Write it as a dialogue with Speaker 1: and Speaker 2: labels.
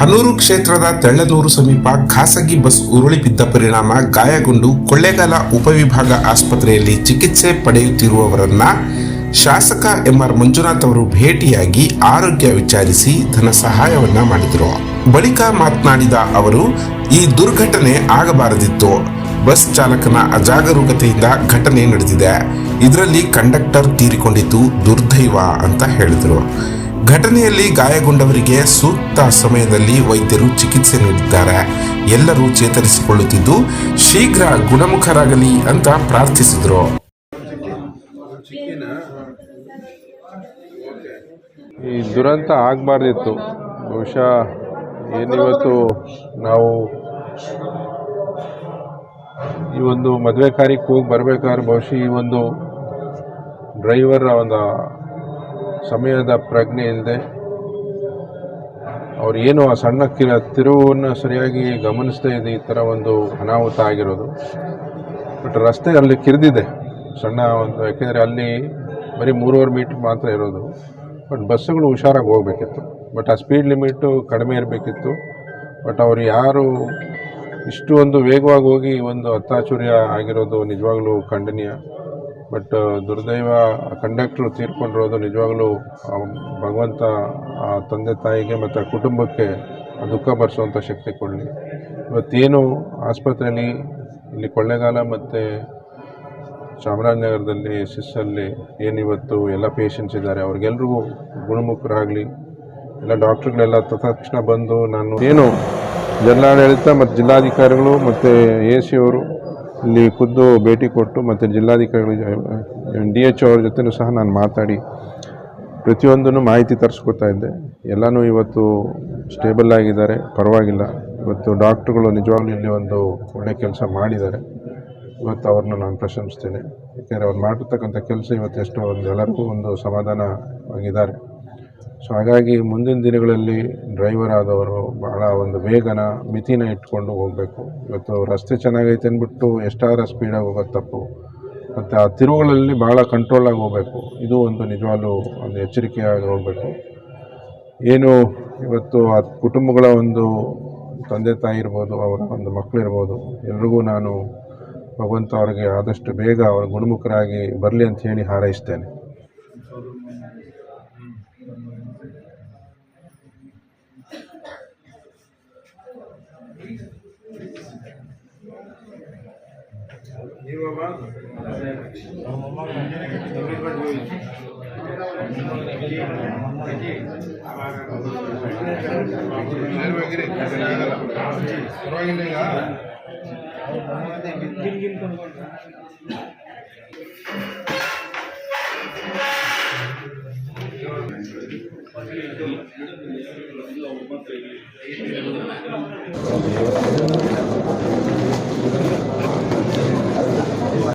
Speaker 1: ಹನೂರು ಕ್ಷೇತ್ರದ ತೆಳ್ಳನೂರು ಸಮೀಪ ಖಾಸಗಿ ಬಸ್ ಉರುಳಿ ಬಿದ್ದ ಪರಿಣಾಮ ಗಾಯಗೊಂಡು ಕೊಳ್ಳೇಗಾಲ ಉಪವಿಭಾಗ ಆಸ್ಪತ್ರೆಯಲ್ಲಿ ಚಿಕಿತ್ಸೆ ಪಡೆಯುತ್ತಿರುವವರನ್ನ ಶಾಸಕ ಎಂಆರ್ ಮಂಜುನಾಥ್ ಅವರು ಭೇಟಿಯಾಗಿ ಆರೋಗ್ಯ ವಿಚಾರಿಸಿ ಧನ ಸಹಾಯವನ್ನ ಮಾಡಿದರು. ಬಳಿಕ ಮಾತನಾಡಿದ ಅವರು, ಈ ದುರ್ಘಟನೆ ಆಗಬಾರದಿತ್ತು. ಬಸ್ ಚಾಲಕನ ಅಜಾಗರೂಕತೆಯಿಂದ ಘಟನೆ ನಡೆದಿದೆ. ಇದರಲ್ಲಿ ಕಂಡಕ್ಟರ್ ತೀರಿಕೊಂಡಿದ್ದು ದುರ್ದೈವ ಅಂತ ಹೇಳಿದರು. ಘಟನೆಯಲ್ಲಿ ಗಾಯಗೊಂಡವರಿಗೆ ಸೂಕ್ತ ಸಮಯದಲ್ಲಿ ವೈದ್ಯರು ಚಿಕಿತ್ಸೆ ನೀಡಿದ್ದಾರೆ. ಎಲ್ಲರೂ ಚೇತರಿಸಿಕೊಳ್ಳುತ್ತಿದ್ದು, ಶೀಘ್ರ ಗುಣಮುಖರಾಗಲಿ ಅಂತ ಪ್ರಾರ್ಥಿಸಿದರು.
Speaker 2: ಈ ದುರಂತ ಆಗಬಾರ್ದಿತ್ತು. ಬಹುಶಃ ಏನಿವತ್ತು ನಾವು ಈ ಒಂದು ಮದುವೆ ಕಾರ್ಯಕ್ಕೆ ಹೋಗಿ ಬರಬೇಕಾದ್ರೆ ಬಹುಶಃ ಈ ಒಂದು ಡ್ರೈವರ್ ಒಂದು ಸಮಯದ ಪ್ರಜ್ಞೆ ಇಲ್ಲದೆ ಅವ್ರು ಏನು ಆ ಸಣ್ಣ ಕಿರ ತಿರುವನ್ನು ಸರಿಯಾಗಿ ಗಮನಿಸ್ತಾ ಇದೆ ಈ ಥರ ಒಂದು ಅನಾಹುತ ಆಗಿರೋದು. ಬಟ್ ರಸ್ತೆ ಅಲ್ಲಿ ಕಿರಿದಿದೆ. ಸಣ್ಣ ಒಂದು, ಯಾಕೆಂದರೆ ಅಲ್ಲಿ ಬರೀ ಮೂರುವರೆ ಮೀಟ್ರ್ ಮಾತ್ರ ಇರೋದು. ಬಟ್ ಬಸ್ಸುಗಳು ಹುಷಾರಾಗಿ ಹೋಗಬೇಕಿತ್ತು. ಬಟ್ ಆ ಸ್ಪೀಡ್ ಲಿಮಿಟು ಕಡಿಮೆ ಇರಬೇಕಿತ್ತು. ಬಟ್ ಅವರು ಯಾರು ಇಷ್ಟು ಒಂದು ವೇಗವಾಗಿ ಹೋಗಿ ಒಂದು ಅತ್ತಾಚುರ್ಯ ಆಗಿರೋದು ನಿಜವಾಗ್ಲೂ ಖಂಡನೀಯ. ಬಟ್ ದುರ್ದೈವ ಕಂಡಕ್ಟರ್ ತೀರ್ಕೊಂಡಿರೋದು ನಿಜವಾಗ್ಲೂ ಭಗವಂತ, ಆ, ತಂದೆ ತಾಯಿಗೆ ಮತ್ತು ಕುಟುಂಬಕ್ಕೆ ದುಃಖ ಭರಿಸುವಂಥ ಶಕ್ತಿ ಕೊಡಲಿ. ಇವತ್ತೇನು ಆಸ್ಪತ್ರೆಯಲ್ಲಿ, ಇಲ್ಲಿ ಕೊಳ್ಳೇಗಾಲ ಮತ್ತು ಚಾಮರಾಜನಗರದಲ್ಲಿ ಸಿಸ್ಸಲ್ಲಿ ಏನಿವತ್ತು ಎಲ್ಲ ಪೇಷಂಟ್ಸ್ ಇದ್ದಾರೆ, ಅವ್ರಿಗೆಲ್ರಿಗೂ ಗುಣಮುಖರಾಗಲಿ. ಎಲ್ಲ ಡಾಕ್ಟ್ರುಗಳೆಲ್ಲ ತಕ್ಷಣ ಬಂದು ನಾನು ಏನು ಜಿಲ್ಲಾಡಳಿತ ಮತ್ತು ಜಿಲ್ಲಾಧಿಕಾರಿಗಳು ಮತ್ತು ಎ ಸಿ ಅವರು ಇಲ್ಲಿ ಖುದ್ದು ಭೇಟಿ ಕೊಟ್ಟು ಮತ್ತು ಜಿಲ್ಲಾಧಿಕಾರಿಗಳ ಡಿ ಎಚ್ ಅವ್ರ ಜೊತೆನೂ ಸಹ ನಾನು ಮಾತಾಡಿ ಪ್ರತಿಯೊಂದನ್ನು ಮಾಹಿತಿ ತರಿಸ್ಕೊತಾ ಇದ್ದೆ. ಎಲ್ಲನೂ ಇವತ್ತು ಸ್ಟೇಬಲ್ ಆಗಿದ್ದಾರೆ. ಪರವಾಗಿಲ್ಲ. ಇವತ್ತು ಡಾಕ್ಟ್ರುಗಳು ನಿಜವಾಗ್ಲೂ ಇಲ್ಲಿ ಒಂದು ಒಳ್ಳೆ ಕೆಲಸ ಮಾಡಿದ್ದಾರೆ. ಇವತ್ತು ಅವ್ರನ್ನ ನಾನು ಪ್ರಶಂಸಿಸ್ತೇನೆ. ಯಾಕೆಂದರೆ ಅವ್ರು ಮಾಡಿರ್ತಕ್ಕಂಥ ಕೆಲಸ ಇವತ್ತು ಎಷ್ಟೋ ಒಂದು ಎಲ್ಲರಿಗೂ ಒಂದು ಸಮಾಧಾನವಾಗಿದ್ದಾರೆ. ಸೊ ಹಾಗಾಗಿ ಮುಂದಿನ ದಿನಗಳಲ್ಲಿ ಡ್ರೈವರ್ ಆದವರು ಬಹಳ ಒಂದು ವೇಗನ ಮಿತಿನ ಇಟ್ಕೊಂಡು ಹೋಗಬೇಕು. ಇವತ್ತು ರಸ್ತೆ ಚೆನ್ನಾಗೈತೆ ಅಂದ್ಬಿಟ್ಟು ಎಷ್ಟಾದ್ರೂ ಸ್ಪೀಡಾಗಿ ಹೋಗೋದು ತಪ್ಪು. ಮತ್ತು ಆ ತಿರುವುಗಳಲ್ಲಿ ಭಾಳ ಕಂಟ್ರೋಲಾಗಿ ಹೋಗಬೇಕು. ಇದು ಒಂದು ನಿಜವಾಗ್ಲೂ ಒಂದು ಎಚ್ಚರಿಕೆಯಾಗಿ ಹೋಗಬೇಕು ಏನು ಇವತ್ತು ಆ ಕುಟುಂಬಗಳ ಒಂದು ತಂದೆ ತಾಯಿ ಇರ್ಬೋದು, ಅವರ ಒಂದು ಮಕ್ಕಳಿರ್ಬೋದು ಎಲ್ರಿಗೂ ನಾನು ಭಗವಂತ ಅವರಿಗೆ ಆದಷ್ಟು ಬೇಗ ಅವರು ಗುಣಮುಖರಾಗಿ ಬರಲಿ ಅಂತ ಹೇಳಿ ಹಾರೈಸ್ತೇನೆ. ಪರವಾಗಿಲ್ಲ ಈಗ